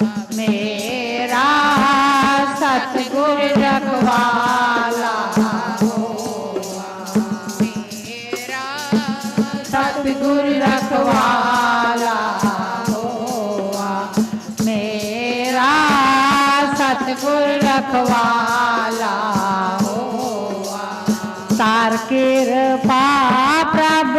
ਮੇਰਾ ਸਤਿਗੁਰ ਰਖਵਾਲਾ ਮੇਰਾ ਸਤਿਗੁਰ ਰਖਵਾਲਾ ਹੋਆ ਮੇਰਾ ਸਤਿਗੁਰ ਰਖਵਾਲਾ ਹੋਆ ਤਾਰ ਕਿਰਪਾ ਪ੍ਰਭ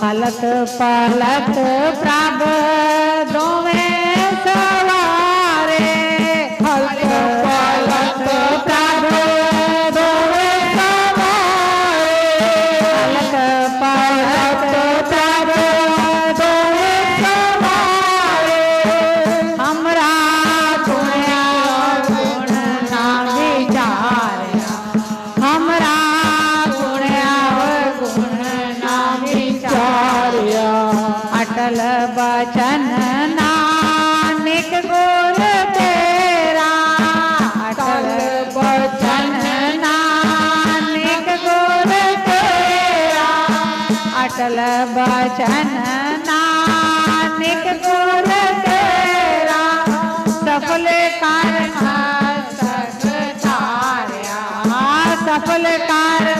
ਪਲਕ ਪਲਕ ਪ੍ਰਭ ਦੋਵੇਂ ਸਵਾ ਬਚਨ ਨਾਨਕ ਕੋਲ ਤੇਰਾ ਅਟਲ ਬਚਨ ਨਾਨਕ ਕੋਲ ਤੇਰਾ ਅਟਲ ਬਚਨ ਨਾਨਕ ਕੋਲ ਤੇਰਾ ਸਫਲ ਕਰ ਸਫਲ ਕਰ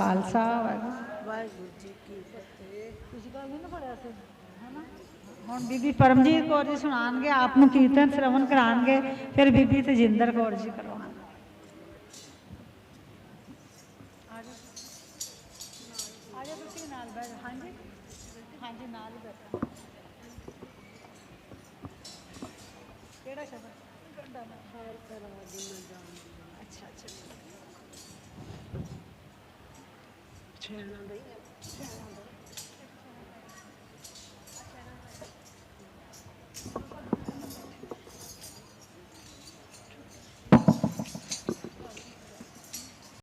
ਖਾਲਸਾ ਵਾਹਿਗੁਰੂ। ਵਾਹਿਗੁਰੂ ਜੀ ਕੀ ਫਤਿਹ। ਤੁਸੀਂ ਕੱਲ ਨਹੀਂ ਪੜਿਆ ਸੀ? ਹੈਨਾ? ਹੁਣ ਬੀਬੀ ਪਰਮਜੀਤ ਕੌਰ ਜੀ ਸੁਣਾਣਗੇ ਆਪ ਨੂੰ ਕੀਰਤਨ ਸ਼ਰਵਨ ਕਰਾਣਗੇ ਫਿਰ ਬੀਬੀ ਤੇਜਿੰਦਰ ਕੌਰ ਜੀ ਕਰਵਾਉਣਗੇ। ਆ ਜਾ ਤੁਸੀਂ ਨਾਲ ਬੈਠ। ਹਾਂਜੀ? ਹਾਂਜੀ ਨਾਲ ਹੀ ਬੈਠੋ। ਕਿਹੜਾ ਸ਼ਬਦ? ਅੱਛਾ ਅੱਛਾ। ਛੇਣਾ ਦੇ